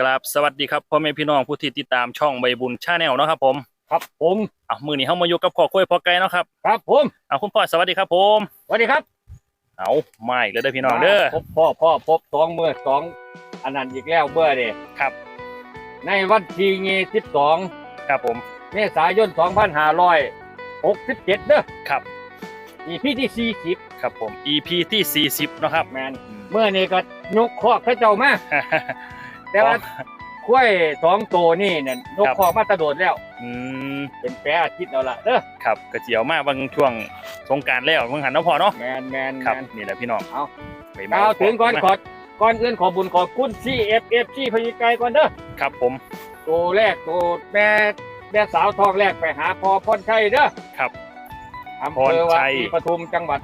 กราบสวัสดีครับพ่อแม่พี่น้องผู้ที่ติดตามช่องใบบุญชาแนลเนาะครับผมครับผมอะมือนี้เฮามาอยู่กับพ่อคุยพ่อไก่เนาะครับครับผมอะคุณพ่อสวัสดีครับผมสวัสดีครับ เอาไม่เลยเด้อพี่น้องเด้อพบพ่อพ่อพบสองเมื่อสองอันนั้นอีกแล้วเมื่อเด้ครับ ในวันที่ยี่สิบสองครับผมเมษายนสองพันห้าร้อยหกสิบเจ็ดเด้อครับอีพี่ที่สี่สิบครับผม EP ที่40เนาะครับแมนเมื่อนี้ก็ยกคอกพระเจ้ามา แต่ว่าคุ้ยสองตัวนี่เนี่ยยกครับคอกมาตะโดดแล้ว อืมเป็นแปรอาทิตย์แล้วล่ะเด้อครับกระเจียวมาบางช่วงสงกรารแล้วเพิ่งหันเนาะพ่อเนาะแมนแมนครับแมนนี่แหละพี่น้องเอาไปกล่าวถึงก่อนมาขอก่อนอื่นขอบุญขอบคุณ CFF ที่พยิไกรก่อนเด้อครับผมตัวแรกตัวแม่แม่สาวทองแรกไปหาพอพรชัยเด้อครับอำเภอวัดศรีปทุมจังหวัด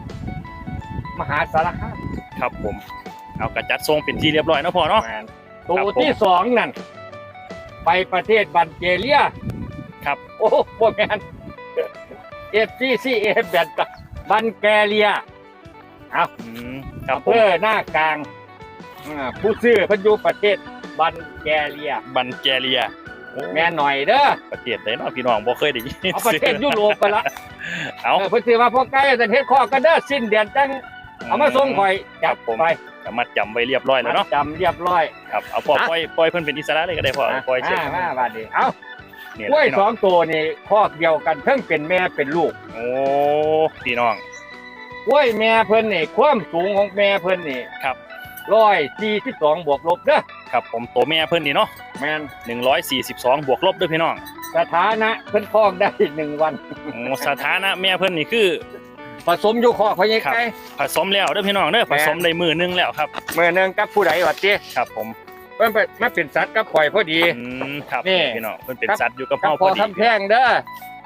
มหาสารคามครับผม เอากระจัดทรงเป็นที่เรียบร้อยเนาะพ่อเนาะแม่น ตัวครับผมที่สองนั่น ไปประเทศบันเกเลีย ครับ โอ้โหแมนเอฟซีซีเอฟแบบบันแกเลียอืมครับอำผเภมอหน้ากลางอ่าผู้ซื้อเพันอยูประเทศบันแกเลีย บันแกเลียโอ้แม่นหน่อยเด้อประเทศใดเนาะพี่น้องบ่เคยได้ยินเอาประเทศยุโรปไปละเอาเออเพิ่นสิว่าพวกใกล้ประเทศข้อกันเด้อสิ้นเดือนจังเอามาส่งข่อยจับผมไป ก็มัดจำไว้เรียบร้อยแล้วเนาะจำเรียบร้อยครับเอาปล่อยฮะปล่อยปล่อยเพิ่นเป็นอิสระเลยก็ได้พ่อปล่อยเชือกมามาบาดนี้เอานี่กล้วยพี่สน้อองงตัวนี่ข้อเดียวกันเพิ่งเป็นแม่เป็นลูก โอ้พี่น้องกล้วยแม่เพิ่นนี่ความสูงของแม่เพิ่นนี่ครับร้อยสี่สิบสองบวกลบเด้อครับผมตัวแม่เพิ่นนี่เนาะแม่น142บวกลบเด้วยพี่น้องสถานะเพิ่นท้องได้หนึ่งวันโอ้สถานะแม่เพิ่นนี่คือ ผสมอยู่ข้อพะยังครับไงผสมแล้วเด้อพี่น้องเด้อผสมได้มือนึงแล้วครับเมื่อนึงกับผู้ใดวัดเจ้ครับ ผมเพิ่นไปมาเป็นสัตว์กับข่อยพอดีอืมครับนี่พี่น้องเพิ่นเป็นครับสัตว์อยู่กับกับเฮาพพออดีคำแพงเด้อ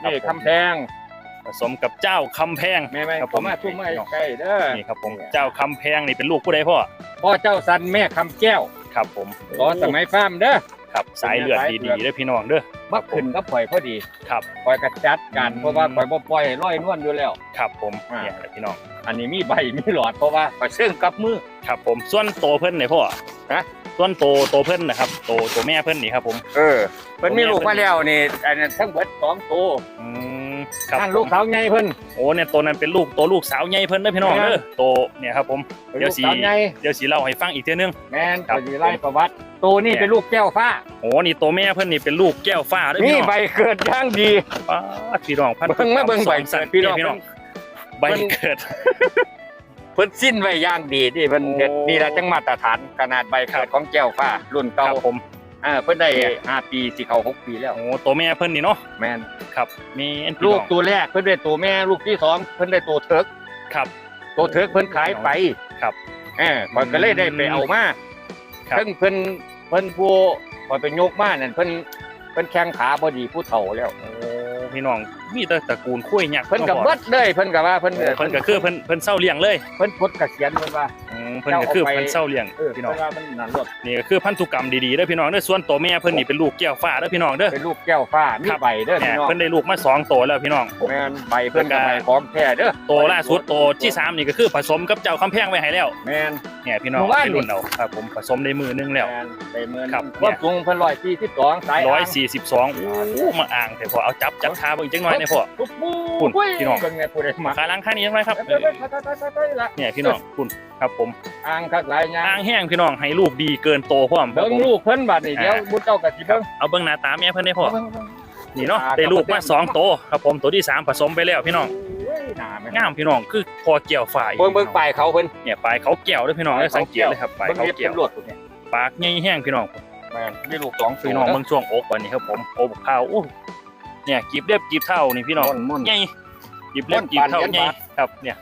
ครับนี่ผมคำแพงผสมกับเจ้าคำแพงแม่แม่ครับผผมมมาทุ่มมาใกล้เด้อนี่ครับผมเจ้าคำแพงนี่เป็นลูกผู้ใดพ่อพ่อเจ้าสันแม่คำแก้วครับผมตอนสมัยฟาร์มเด้อ ครับสายเลือดดีๆเด้อพี่น้องเด้อมาขึ้นกับข่อยพอดีครับข่อยกระจัดการอืมเพราะว่าข่อยบ่ปล่อยให้ร้อยนวลอยู่แล้วครับผมอ่าเนี่ยแหละพี่น้อง อันนี้มีใบมีหลอดเพราะว่าข่อยเชื่องกับมือครับผมส่วนโตเพิ่นนี่พ่อฮะส่วนโตโตเพิ่นนะครับโตโตแม่เพิ่นนี่ครับผม เออเพิ่นมีลูกมาแล้วนี่อันนั้นทั้งเบิดสองตัวอืม ครับนั่นลูกสาวใหญ่เพิ่นโอ้เนี่ยตัวนั้นเป็นลูกโตลูกสาวใหญ่เพิ่นเด้อพี่น้องแม่นเด้อโตเนี่ยครับผมเป็นเดี๋ยวลูกสิสาวใหญ่เดี๋ยวสิเล่าให้ฟังอีกเทื่อนึงแม่นครับข่อยสิไล่ประวัติตัวนี้เป็นลูกแก้วฟ้าโอ้นี่โตแม่เพิ่นนี่เป็นลูกแก้วฟ้าเด้อมีพี่น้องใบเกิดอย่างดีป๊าดพี่น้องพันธุเบิ่งมาเบิ่งกรรใบสอสัตว์เกิดพี่น้องพี่น้องใบเกิดเพิ่นสิ้นไว้อย่างดีที่เพิ่นเฮ็ดโอ้นี่แหละจังมาตรฐานขนาดใบครัเกิบดของแก้วฟ้ารุ่นคเก่ารับผม อ่าเพิ่นได้ห้าปีสิเข้าหกปีแล้วโอ้โตแม่เพิ่นนี่เนาะแม่นครับ มีอันพี่ลูน้กองตัวแรกเพิ่นได้ตัวแม่ลูกที่สองเพิ่นได้ตัวเถิกครับ ตัวเถิกเพิ่นขายไปครับเออข่อยก็เลยได้ไปเอามาครับ เพิ่งเพิ่นเพิ่นผู้ข่อยไปยกมานั่นเพิ่นเพิ่นแข้งขาบ่ดีผู้เฒ่าแล้ว โอ้พี่น้อง มีแต่ตระกูลคุ้ยยักษ์เพิ่นก็าะเบิดเลยเพิ่นก็ว่าเพิ่นโอ้เพิ่นก็คือเพิ่นเพิ่นเศร้าเลี้ยงเลยเพิ่นพดเกษียณเพิ่นว่าอืมเพิ่นก็คือเจ้าเอาไปเพิ่นเศร้าเลี้ยงเออพี่น้องเพิ่นว่ามันนั่นรถนี่ก็คือพันธุกรรมดีๆเด้อพี่น้องเด้อส่วนโตแม่เพิ่นนี่เป็นลูกแก้วฟ้าเด้อพี่น้องเด้อเป็นลูกแก้วฟ้ามีครับใบเด้อเนี่ยพี่น้องเพิ่นได้ลูกมาสองโตแล้วพี่น้องแม่นใบเพิ่นแล้ก็วก็ใบของแท้เด้อโตล่าสุดโตที่สามนี่ก็คือผสมกับเจ้าคำแพงไว้ให้แล้วแม่นเนี่ยพี่น้องหมู่บ้านไปรุ่นเอาครับผมผสมในมือนึงแล้วม่นไปเมือนครับความสูงเพิ่น142สายร้อยสี่สิบสองโอ้มาอ่างแต่พอเอาจับจับทาเบิ่งจังหน่อยเนี่ยพ่อปุ๊บปุ๊บคุณพี่น้องเบิ่งไงผู้ใดมาขาล้างข้างนี้ยังไงครับไปเออไปไปไปไปไปละเนี่ยพี่น้องคุณครับผมอ่างคักหลายอย่างอ่างแห้งพี่น้องให้ลูกดีเกินโตพร้อมครับเบิ่งผมลูกเพิ่นบัดนี่เดี๋ยวอ่าบุญเจ้าก็สิเบิ่งเอาเบิ่งหน้าตาแม่เพิ่นได้พ่อเบิ่งเบิ่งนี่เนาะอ่าได้ลูกมาสองโตครับผมตัวที่สามผสมไปแล้วพี่น้องโอ้ยหน้าแม่งามพี่น้องคือพอเกี่ยวฝ่ายเบิ่งเบิ่งปลายเขาเพิ่นเนี่ยปลายเขาแก้วเด้วยพี่น้องได้สังเกตเลยครับปลายเบิ่งเขาเล็บแก้เป็วนลวดพุ่นเนี่ยปากใหญ่แห้งพี่น้องแม่นมีลูกสองพี่น้องตัวเบิ่งช่วงอกวันนี้ครับผมโอ้บกข้าวโอ้ เนี่ยกีบเล็บกีบเท่านี่พี่น้องม่อนๆใหญ่กีบเล็บกีบเท่าม่อนปานเหรียญใหญ่บาทครับ เนี่ย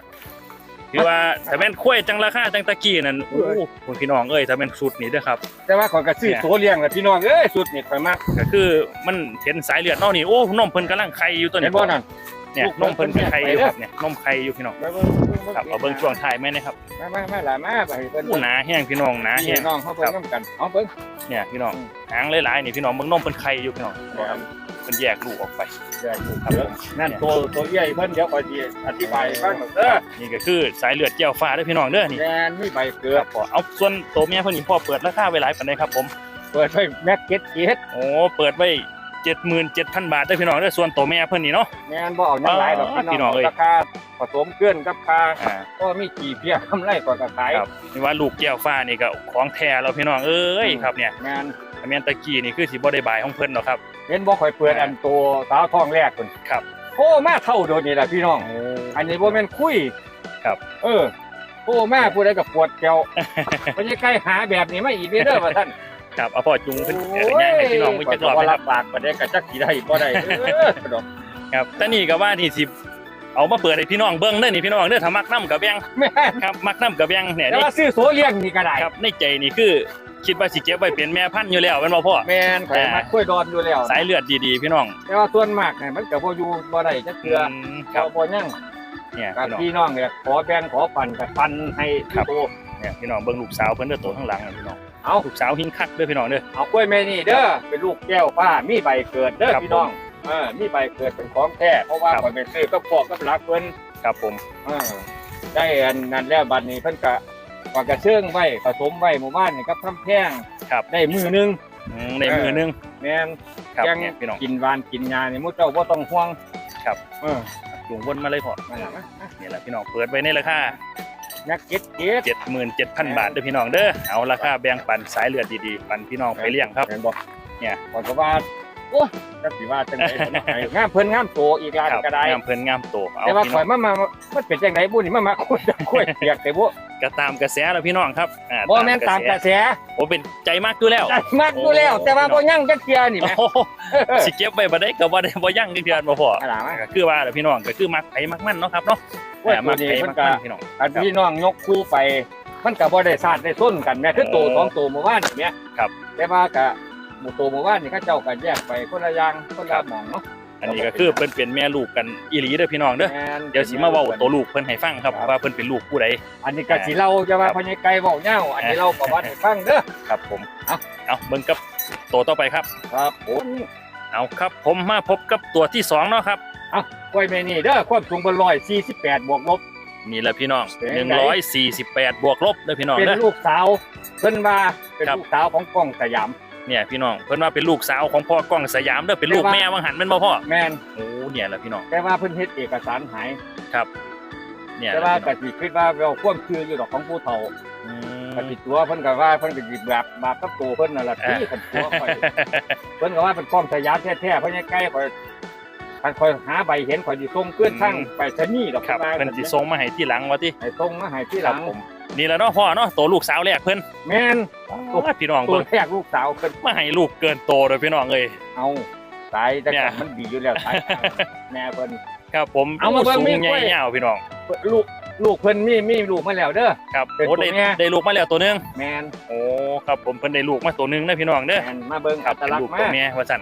คือว่าถ้าแม่นคุ้ยจังราคาจังตะกี้นั่นโอ้คุณพี่น้องเอ้ยถ้าแม่นชุดนี้เด้อครับ แต่ว่าข่อยก็ซื้อเนี่ยโซเลี้ยงแหละพี่น้องเอ้ยสุดนี่ข่อยมักก็คือมันเห็นสายเลือดเนาะนี่โอ้นมเพิ่นกำลังไข่อยู่ตัวเห็นี้นบ่นั่นเนี่ยลูนกมเพิ่นเพิ่นไข่ไปอยู่เด้อครับเนี่ยนมไข่อยู่พี่น้องไปเบิ่งเบิ่งครับเอาเบิ่งช่วงท้ายแม่นะครับมามามาหลายมาไปเพิ่นอู้หนาแห้งพี่น้องหนาแห้พี่ง น้องเขาเบิ่งนํกันเอาเบิ่ง เนี่ยพี่น้องอืม หางหลายๆนี่พี่น้องเบิ่งนมเพิ่นไข่อยู่พี่น้องครับเพิ่นแยกลูกออกไปใหญ่ถูกครับผมนั่นตัวตัวใหญ่เพิ่นเดี๋ยวข่อยสิอธิบายให้ฟังเด้อนี่ก็คือสายเลือดแก้วฟ้าเด้อพี่น้องเด้อนี่แม่นมีใบเกลืคอรับพอเอาส่วนตัวเมียเพิ่นนี่พ่อเปิดราคาไว้หลายปานใดครับผมเปิดไว้แม็กเก็ตเก็ตโอ้เปิดไว้เจ็ดหมื่นเจ็ดพันบาทได้อพี่น้องเด้อส่วนตัวแม่เพิ่นนี่เนาะแม่นบ่เอาหยังหลายดอกอ๋อพี่พี่น้น้อองงเอ้ยราคาผสมเกลือนกับค่าอ่าก็มีกี่เพียกำไรกว่ากระขายครับนี่ว่าลูกแก้วฟ้านี่ก็ของแท้แล้วพี่น้องเอ้ยอืมครับเนี่ยแม่นแต่แม่นตะกี้นี่คือสิบ่ได้บายของเพิ่นหรอกครับ เห็นบ่ค่อยเปิดอันตัวสาวท้องแรกพุ่นครับโอ้มาเท่าโดนนี่ล่ะพี่น้องโอ้อันนี้บ่แม่นคุยครับ เออโอ้มาผู้ใดก็ปวดแก้วบ่ใช่ใกล้หาแบบนี้มาอีกเด้อว่าท่านครับเอาพ่อจุงขึ้นเอ่อย่างให้พี่น้องมือจักรอบว่านะครัรับบปากบ่ได้ก็จักสิได้บ่ได้เออดอกครับแต่นี่ก็ว่านี่สิเอามาเปิดให้พี่น้องเบิ่งเด้อนี่พี่น้องเด้อถ้ามักน้ำกับแบงแม่นครับมักน้ำกับแบงเนี่ยแต่นี่ว่าซื้อโสเลี้ยงนี่ก็ได้ครับในใจนี่คือ คิดว่าสิเก็บไว้เป็นแม่พันธุ์อยู่แล้วแม่นบ่พ่อ แม่นข่อยมาคุยดอนอยู่แล้วสายเลือดดีๆ พี่น้องแต่ว่าส่วนมากเนี่ยมันก็บ่อยู่บ่ได้จักเทื่อมครับบ่บ่ยังเนี่ยกับพี่น้องพี่น้องเนี่ยขอแบ่งขอปันกับปันให้ครับโตเนี่ยพี่น้องเบิ่งลูกสาวเพิ่นเด้อตัวข้างหลังน่ะพี่น้องเอาลูกสาวหินคักเด้อพี่น้องเด้อ เอากล้วยแม่นี่เด้อเป็นลูกแก้วฟ้ามีใบเกิดเด้อครับพี่น้องเออมีใบเกิดเป็นของแท้เพราะว่าครับ ข่อยไปซื้อกับพ่อกับหลักเพิ่น ครับผมเออได้อันนั้นแล้วบัดนี้เพิ่นก็ ปากกระเชิงไว้ผสมไว้หมู่บ้านนี่กับคำแพงครับ ได้มือหนึงอืมในมือหนึงแม่นครับยังเนี่ยพี่น้อง กินหวานกินยานี่หมู่เจ้าบ่ต้องห่วงครับ เออจุงวนมาเลยพ่อนั่นล่ะนะนี่แหละพี่น้องเปิดไว้ในราคานักเก็ตเก็ต77,000 บาทเด้อพี่น้องเด้อเอาราคาแบ่งปันสายเลือดดีๆปันพี่น้องไปเลี้ยงครับ เห็นบ่เนี่ยก่อนก็ว่าโอ้ยจักสิว่าจังได๋เนาะไอ้งามเพิ่นงามโตอีกลานครับก็ได้ งามเพิ่นงามโตเอาแต่ว่าพี่ข่น้ออยงมามามันเป็นจังไดบุนี่มามาคุยคุยเปียกแต่บ่ ก็ตามกระแสแล้วพี่น้องครับอ่าบ่แม่นตามกระแสโอ้เป็นใจมากอยู่แล้วใจมากอยู่แล้ว แต่ว่าบ่ยั่งจักเที่ยนี่แหมโอ้โหสิเก็บไว้บ่ได้ก็บ่ได้บ่ยั่งจักเดือนบ่พออะไรมาก็คือว่าแหละพี่น้องก็คือมักไผมักมันเนาะครับเนาะโอ้ยอ่ามักตัวนี้ไผเพิ่มันกก็มันพี่น้องอันพี่น้องยกคู่ไป มันก็บ่ได้สาดได้ส้นกันแม่คือโตโอ้สองโตหมู่บ้านนี่แหมครับ แต่ว่าก็หมู่โตหมู่บ้านนี่เขาเจ้าก็แยกไปคนละอย่างคนละหม่องเนาะ อันนี้ก็คือเพิ่นเป็นแม่ลูกกันอีหลีเด้อพี่น้องเด้อแม่นเดี๋ยวสิมาเว้าตัวลูกเพิ่นให้ฟังครับว่าเพิ่นเป็นลูกผู้ใด อันนี้ก็สิเล่าจะว่าครับพญาไก่เว้าเหย้าอันนี้เราประวัติให้ฟังเด้อ ครับผม เอาเอาเบิ่งกับตัวต่อไปครับ ครับผมเอาครับผมมาพบกับตัวที่สองเนาะครับกล้วยแม่นี่เด้อความสูงบ่148บวกลบนี่แหละพี่น้องเป็นไง148บวกลบเด้อพี่น้องเป็นเด้อลูกสาวเพิ่นว่าเป็นครับลูกสาวของกล้องสยาม เนี่ยพี่น้องเพิ่นว่าเป็นลูกสาวของพ่อกล้องสยามเด้อเป็นลูกแต่ว่าแม่วังหันแม่นบ่พ่อแม่นโอ้เนี่ยแหละพี่น้องแต่ว่าเพิ่นเฮ็ดเอกสารหายเนี่ยแต่แหละว่าพี่น้ก็องสิคิดว่าเราความคืออยู่ดอกของผู้เฒ่าอืมก็สิตัวเพิ่นก็ว่าเพิ่นก็สิแบบบาปกับตัวเพิ่นนั่นล่ะที่เพิ่นตัวข่อยเพิ่นก็ว่าเป็นกล้องสยามแท้ๆเพิ่นยังใกล้ข่อยคันข่อยหาใบเห็นข่อยสิส่งขึ้นทางไปชนีย์ดอกครับว่าเพิ่นสิส่งมาให้ที่หลังว่าติให้ส่งมาให้ที่หคลัรับงผม นี่แหละเนาะพ่อเนาะตัวลูกสาวแรกเพิ่นแม่นโอ้ยพี่น้องตัวเบิ่งแรกลูกสาวเพิ่นมาให้ลูกเกินโตเลยพี่น้องเอ้ยเอาสายแต่เนี่ยก่อนมันดีอยู่แล้วสายแม่เพิ่นครับผมเอามาเบิ่งสูงมีใหกล้ญ่วยยาวพี่น้องลูกลูกเพิ่นมีมีลูกมาแล้วเด้อครับเป็นโอ้ตัวได้แม่ได้ลูกมาแล้วตัวหนึงแม่นโอ้ครับผมเพิ่นได้ลูกมาตัวหนึงนะพี่น้องเด้อแม่นมาเบิ่งครัอับตเป็นลักลูษกณ์ตัวมาแม่ว่าซั่น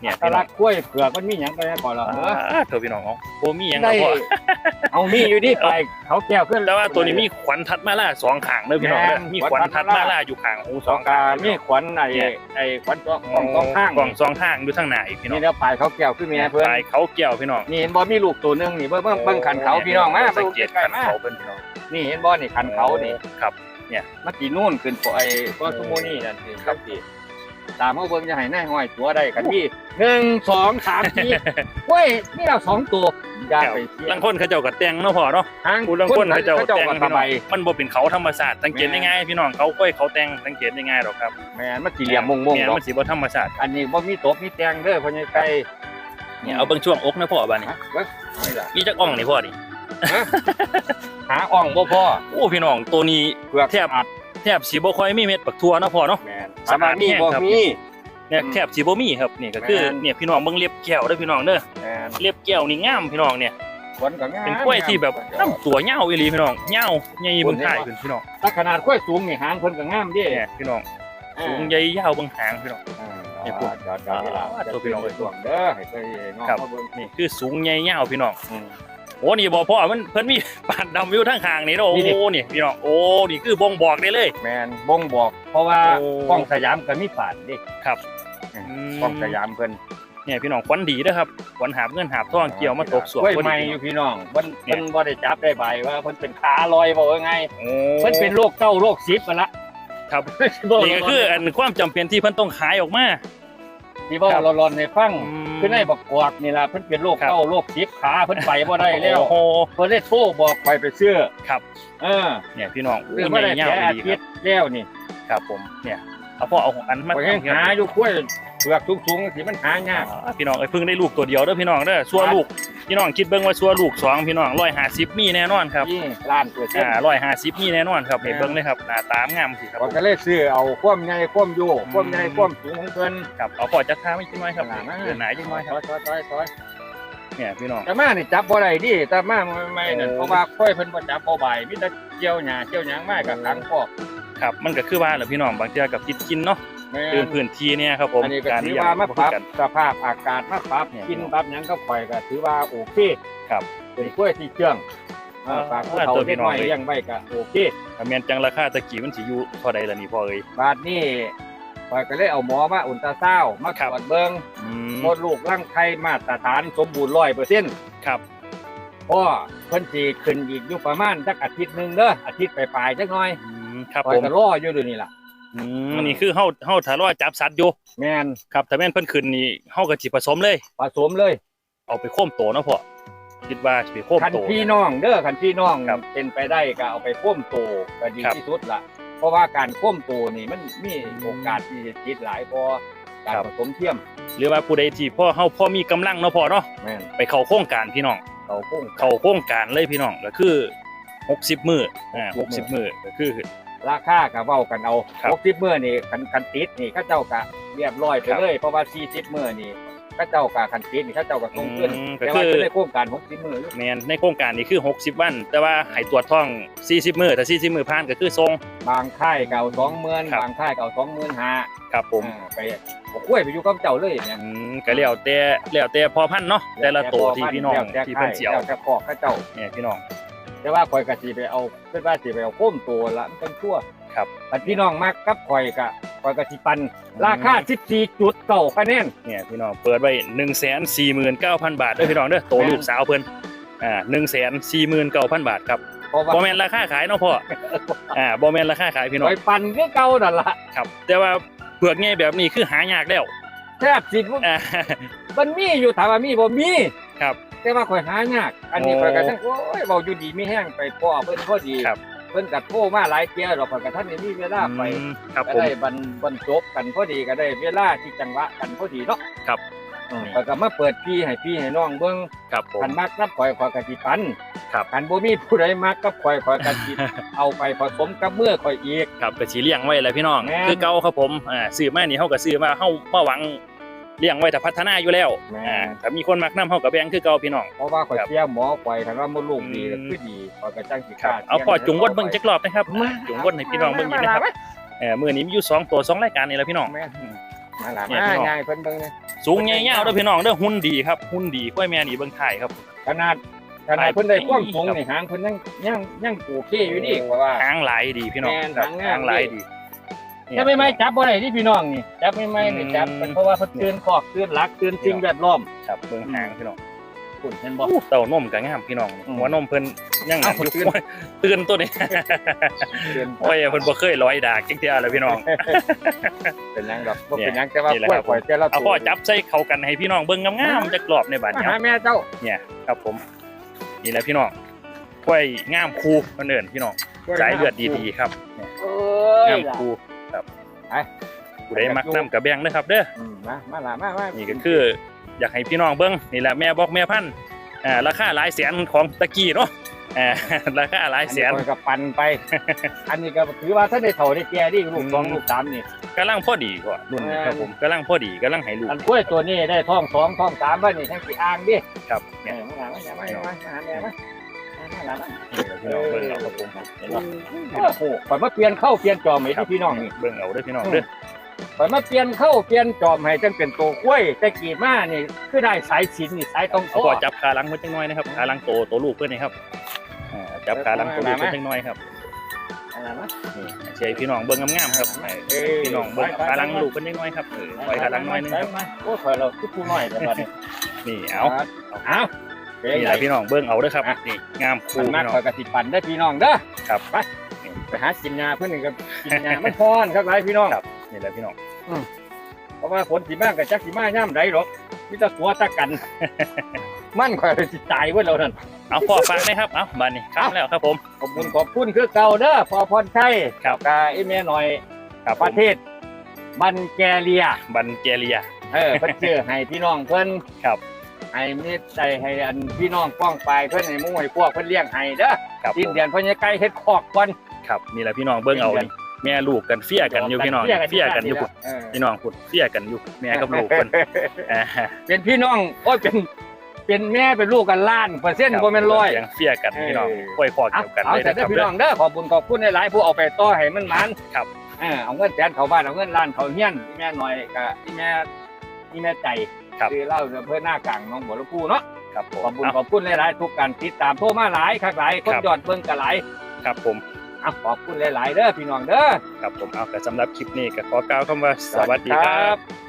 เนี่ยอัตพี่น้ลัองกษณ์กล้วยเผือกมันมีหยังไปก่อนเหรอเอออ่าเถอะพี่น้องเอาบ่มีหยังได้เนาะพ่อเอามีอยู่ดิไปเขาแก้วขึ้น แต่ว่าตัวนี้มีขวัญทัดมาล่าสองข้างเด้อพี่น้องเด้อแม่น มีขวัญทัดมาล่าอยู่ข้างหูสสอองงกาข้างมีขวัญไอ้เนี่ยไอ้ขวัญตัวของสองข้างกล่องสองข้างอยู่ทางหน้าอีกพี่น้องนี่แล้วปลายเขาแก้วขึ้นเมียเพิ่นปลายเขาเกี่ยวพี่น้องนี่เห็นบ่มีลูกตัวหนึงนี่เบิ่งเบิ่งเบิ่งขันเขาพี่น้องมาสัเบิ่งงเกตใกล้ขันๆมาเขาเพิ่นพี่น้องนี่เห็นบ่นี่ขันเขานี่ครับ มันสินู่นขึ้นปไอ้ก็สมมุนี่นั่นสิครับสิ ตามเอาเบิ่งจะให้นายห้อยตัวได้กันพี่หนึ่งสองสามสี่เว้ยนี่เราสองตัวอย่าไปเสียลังคนเขาเจ้าก็แต่งเนาะพ่อเนาะทางกูลังคนเขาเจ้าก็เจ้าแต่งก็พี่สน้บาอยงมันบ่เป็นเขาธรรมศาสตร์สังเกตได้ง่ายพี่น้องเขาก้อยเขาแต่งสังเกตได้ง่ายหรอกครับแม่นมันสิเหลี่ยมมงมงเนี่ยดอกมันสิบ่ธรรมศาสตร์อันนี้บ่มีตบมีแตงเด้อพ่อใหญ่ไก่เนี่ยเอาเบิ่งช่วงอกนะพ่อบัดนี้ฮะเบิ่งเอาอีกล่ะมีจักอ่องนี่พ่อนี่หาอ่องบ่พอโอ้พี่น้องตัวนี้เผือกแทบแทบสิบ่ค่อยมีเม็ดปักทั่วเนาะพ่อเนาะแม่น สะอาดมีแห้งบ่ครับมี เนี่ยอืมแทบสิบ่มีครับนี่ก็คือแม่น เนี่ยพี่น้องเบิ่งเล็บแก้วเด้อพี่น้องเด้อแม่นเล็บแก้วนี่งามพี่น้องเนี่ยขนก็งามเป็นกล้วยที่แบบน้ำตัวยาวอีหลีพี่น้องยาวใหญ่เบิ่งท้ายขึ้นพี่น้องถ้าขนาดกล้วยสูงนี่หางเพิ่นก็งามเด้เนี่ยพี่น้องสูงใหญ่ยาวเบิ่งหางพี่น้องอ่าเนี่ยพวกจอดจอดเวลาอ่าตัวพี่น้องไปส่วงเด้อให้เคยน้องครับ มาเบิ่งนี่คือสูงใหญ่ยาวพี่น้องอืมโอ้นี่บอกพ่อมันเพิ่นมีปา ดดำวิวทั้งข้างนี่เนาะนี่ดิโอ้นี่พี่น้องโอ้นี่คือบ่งบอกได้เลย แม่นบ่งบอก เพราะว่าโอ้ กล้องสยามก็มีปาดเด้ครับกล้องสยามเพิ่นเนี่ยพี่น้องขวัญดีเด้อครับขวัญหาบเงินหาบทองเกี่ยวมาตกสวมกล้วยพอใหม่ดีอยู่พี่น้องเพิ่นเนี่ยเพิ่นบ่ได้จับได้ใบว่าเพิ่นเป็นขาลอยบ่ว่าไงโอ้เพิ่นเป็นโรคเก้าโรคซิปมาละ ครับบอกนี่ก็คืออันความจำเป็นที่เพิ่นต้องขายออกมา ที่บอกร้อนๆในฟังมคือในบักกวากนี่ล่ะเพิ่นเป็นโรคครับเก้าโรคจิบขาเพิ่นไปบ่ได้แล้วโอ้โหเพิ่นได้โทรบอกไปไปเชื่อครับ เออเนี่ยพี่น้องคือบ่ได้ใหญ่แผลยาวอาดีทิคตรับย์แล้วนี่ครับผมเนี่ยเอาพ่อเอาของอันมาข่อยยังหาอยู่คุ้ยเปลือกสูงๆสิมันหายากอ่าพี่น้องเอ้ยเพิ่งได้ลูกตัวเดียวเด้อพี่น้องเด้อซัวลูกพี่น้องคิดเบิ่งว่าซัวลูกสองพี่น้อง150มีแน่นอนครับนี่ล้านเปอร์เซ็นอ่าต์150มีแน่นอนครับให้เบิ่งเลยครับหน้าตามงามสิครับข่อยก็เลยซื้อเอาความใหญ่ความโยกความใหญ่ความสูงของเพิ่น ครับเอาพ่อจัดท่าไม่กินน้อยครับหนามาเดินหนาจังน้อยครับซอยๆๆๆเนี่ยพี่น้อง แต่มานี่จับบ่ได้ดิแต่มาไม่ๆนั่นโอ้ เพราะว่าค่อยเพิ่นบ่จับบ่ใบมีแต่เกี่ยวหญ้าเกี่ยวหยังมากับขังคอกครับมันก็คือว่าแหละพี่น้องบางเทีกับคิดกินเนาะแม่ คือนพื้นที่เนี่ยครับผมอันนี้ก็การถือเลี้ยงว่ามาปรับกันสภาพอากาศมาปรับเนี่ยกินปรับหยังก็ปล่อยก็ถือว่าโอเคครับเป็นกล้วยที่เชื่องอ่าอ่าฝากผู้เฒ่าตัวพี่เด็กน้องน้อยเลยเลี้ยงไว้ก็โอเคถ้าแม่นจังราคาตะกี้มันสิอยู่เท่าใดล่ะนี่พ่อเอ้ยบาดนี้ข่อยก็เลยเอาหมอมาอุลตราซาวด์มาครัตบรวจเบิ่งอืมมดลูกร่างไข่มาตรฐานสมบูรณ์100%ครับเพราะเพิ่นสิขึ้นอีกอยู่ประมาณจักอาทิตย์หนึงเด้ออาทิตย์ปลายๆจักหน่อยอืมครับข่อผยมก็รออยู่เดี๋ยวนี้ล่ะ อืมนี่คือเฮาเฮาถ้ารอจับสัตว์อยู่แม่นครับถ้าแม่นเพิ่นขึ้นนี่เฮาก็สิผสมเลย ผสมเลยเอาไปโค้มโตเนาะพ่อคิดว่าสิไปโค้มคันโต พี่น้องเด้อคันพี่น้องครับเป็นไปได้ก็เอาไปพ่มโตก็ดีครับที่สุดละเพราะว่าการพ่มโตนี่มันมีโอกาสที่จะติดหลายพอการครับ ผสมเทียมหรือว่าผู้ใดที่พ่อเฮาพ่อมีกำลังเนาะพ่อเนาะแม่นไปเข้าโครงการพี่น้อง เขาพุ่ง เข้าโครงการเลยพี่น้องก็คือ 60 มื้ออ่า60 60 มื้อก็คือ ราคาก็เว้ากันเอาครับ60มื้อนี่คันคันติดนี่เขาเจ้าก็เรียบร้อยไปครับเลยเพราะว่า40มื้อนี่เขาเจ้าก็คันติดนี่เขาเจ้าก็ส่งขึ้นอืมก็แต่คืว่าอจะได้โครงการ60มื้ออยู่แมนในโครงการนี้คือ60วัน แต่ว่าให้ตรวจท้อง40มื้อถ้า40มื้อผ่านก็คือทรง บางค่ายก็เอา20,000ครับบางค่ายก็เอา25,000ครับผมอ่าไปบ่คุ้ยไปอยู่กับเจ้าเลยเนี่ยอืมก็แล้วแต่แล้วแต่พอพันธุ์เนาะแต่ละตัวที่พี่น้องแล้วแต่ที่เพิ่นสิเอาแล้วแต่คอกเขาเจ้าเนี่ยพี่น้อง แต่ว่าข่อยก็สิไปเอาเพิ่นว่าสิไปเอาโค้มตัวละมันเป็นชั่วครับอันพี่น้องมักกับข่อยก็ข่อยก็สิปัน ราคา14จุดเก้าคะแนนเนี่ยพี่น้องเปิดไว้149,000บาทเด้อพี่น้องเด้อโตวลูกสาวเพิ่นอ่า149,000บาทครับเพราะว่าบ่แม่นราคาขายเนาะพ่ออ่าบ่แม่นราคาขายพี่น้องข่อยปันคือเก่านั่นล่ะครับ แต่ว่าเปลือกใหญ่แบบนี้คือหายากแล้วแทบสิบ่อ่ามันมีอยู่ถามว่ามีบ่มีครับ แต่ว่าข่อยหายาก อันนี้โอ้ข่อยก็ทั้งโอ้ยเว้าอยู่ดีมีแห้งไปพ่อเพิ่นพอดีครับ เพิ่นก็โทรมาหลายเที่ยดอกข่อยก็ทันได้มีเวลาไปอืมครับก็ผม ได้บรรบรรจบกันพอดีก็ได้เวลาที่จังหวะกันพอดีเนาะครับ อืมข้อยก็มาเปิดพี่ให้พี่ให้น้องเบิ่ง ครับผมคันมักกับข่อยข่อยก็สิปันครับคันบ่มีผู้ใดมักกับข่อยข่อยก็สิ เอาไปผสมกับมือข่อยอีก ครับก็สิเลี้ยงไว้แหละพี่น้องแม่น คือเก่าครับผมอ่าซื้อมานี่เฮาก็ซื้อมาเฮามาหวัง เลี้ยงไว้แต่พัฒนาอยู่แล้วแม่นอ่าถ้ามีคนมักนํเฮาก็แบ่งคือเก่าพี่น้อง เพราะว่าข่อยครับ เสียหมอข่อยคันว่าบ่ลูกดีอืมก็คือดีข่อยก็จังสิคกรับล้าเอาพ่อสี่ยจุงวดเบิ่งจักรอบนะครับมาจุงวดให้พี่น้องเบิ่งอีกนะครับเออมื้อนี้มีอยู่สองตัวสองรายการนี่แหละพี่น้อง แม่นมาล่ะเนี่ยมาพี่น้องง่ายเพิ่นเบิ่งเลยสูงใหญ่ยาวเด้อพี่น้องเด้อหุ่นดีครับหุ่นดีกล้วยแม่นี่เบิ่งถ่ายครับ ขนาดขนาดเพิ่นได้ความสูงครับนี่หางเพิ่นยังยังยังโอเคอยู่นี่เพราะว่า หางหลายดีพี่น้องแม่นครับหางงาม หางหลายดี จะไม่ไม่จับบ่ได้ที่พี่น้องนี่จับไม่ไม่นี่จับอืมเพราะว่าเพิ่นเตือนคอกเตือนหลักเตือนสิ่งแวดล้อมครับเบิ่งหางพี่น้องคุณเห็นบ่อู้เต่านมก็งามพี่น้องอืมหัวนมเพิ่นยังหนักอยู่เอ้าเตือนตื่นตัวนี้เตือนโอ้ยเพิ่นบ่เคยร้อยดากจังเทื่อเลยพี่น้องเป็นหยังดอกบ่เนี่ยเป็นหยังแต่ว่านี่แหละกล้วยครับข่อยแต่ละเอาพ่อจับใส่เข้ากันให้พี่น้องเบิ่งงามๆจักรอบในบ้านมาเนี่ยหาแม่เจ้าเนี่ยครับผมนี่แหละพี่น้องกล้วยงามคูเพิ่นเอิ้นพี่น้องสายเลือดดีๆครับเนี่ยเอ้งายมคูครับ ไปผู้ใดมักน้ำกับแบงเด้อครับ เด้ออืมมามาล่ะมามานี่ก็คือ อยากให้พี่น้องเบิ่งนี่แหละแม่บอกแม่พันธุ์อ่าราคาหลายแสนของตะกี้เนาะอ่าราคาหลายอันแสนี้นข่อยก็ปั่นไป อันนี้ก็ถือว่าท่านได้เฒ่าได้แก่ดิลูกสองอืมลูกสามนี่กำลังพอดีก็รุ่นนี้ครับผมกำลังพอดีกำลังให้ลูกอันกล้วยตัวนี้ได้ท้องสองท้องสามบ้านนี่ทั้งกี่อ่างดิครับเอเนี่ยอมาหามาหามาหามาหา พี่น้องเบิ่งเอาครับผมเห็นบ่โอ้โหข่อยมาเปลี่ยนเข้าเปลี่ยนจอมให้ที่พี่น้องนี่เบิ่งเอาเด้อพี่น้องเด้อข่อยมาเปลี่ยนเข้าเปลี่ยนจอมให้จังเป็นตัวกล้วยแต่กี่มานี่คือได้สายสินนี่สายตรงเอาพอจับขาหลังเพิ่นจังน้อยนะครับขาหลังโตโตลูกเพิ่นนี่ครับอ่าจับขาหลังโตลูกเพิ่นจังน้อยครับอะไรนะนี่เชียร์พี่น้องเบิ่งงามๆครับพี่น้องเบิ่งขาลังลูกเพิ่นจังน้อยครับเออไว้ขาหลังน้อยนึงครับโอ้ข่อยเราคือผู้น้อยแต่บัดนี้นี่เอาเอา นี่นแหไงละพี่น้องเบิ่งเอาเด้อครับอะนี่งามมัคู่นมากพี่น้องข่อยกะสิปั่นได้พี่น้องเด้อครับไปไปหากินยาเพื่อนนี่ก็กินยามันพอนครับหลายพี่น้องครับนี่แหละพี่น้องเพราะว่าฝนสีบ้างกับจักสีมาย่ำไรหรอกมีแต่ตัวตะกัน มันคอยสิตายเว้ยเรานั่นเอาพ่อฟังได้ครับเอาบานนี้ครับแล้วครับผมขอบคุณขอบคุณคือเก่าเด้อพอพรชัยครับกาไอ้แม่หน่อยครับผปมระเทศบันแกเลียบันเกเลียเออเพิ่นชื่อให้พี่น้องเพิ่นครับ ให้มีใจให้อันพี่น้องป้องไปเพิ่นให้หมู่ให้พวกเพิ่นเลี้ยงให้เด้อครับผดินมเดียนเพิ่นจะไก่เฮ็ดคอกก่อน ครับนี่แหละพี่น้องเบิ้งเอานี่แม่ลูกกันเฟี้ยกันอยู่พี่น้องเฟี้ยกันอยู่พุ่นเออพี่น้องพุ่นเฟี้ยกันอยู่แม่กับลูกเพิ่นอ่าเป็นพี่น้องโอ้ยเป็นเป็นแม่เป็นลูกกันล้านเปอร์เซ็นต์บ่แม่นร้อยเสียงเฟี้ยกันพี่น้องเออ ค่อยคอเอาเกี่ยวกันเอาเลยแต่นะคเด้รัอบ พี่น้องเด้อขอบคุณขอบคุณหลายๆผู้เอาไปต่อให้มันมันครับ เออเอาเงินแสนเข้าบ้านเอาเงินล้านเข้าเฮียนที่แม่หน่อยกับที่แม่ที่แม่ใจ ครับคือเล่าเพื่อหน้ากลางน้องบัวลำพูเนาะครับผมขอบคุณเอาขอบคุณหลายๆทุกการติดตามโทรมาหลายคักหลายคนครับยอดเบิ่งกันหลายครับผมเอาขอบคุณหลายๆเด้อพี่น้องเด้อครับผมเอาแต่สำหรับคลิปนี้ก็ขอกล่าวคำว่าสวัสดีครับ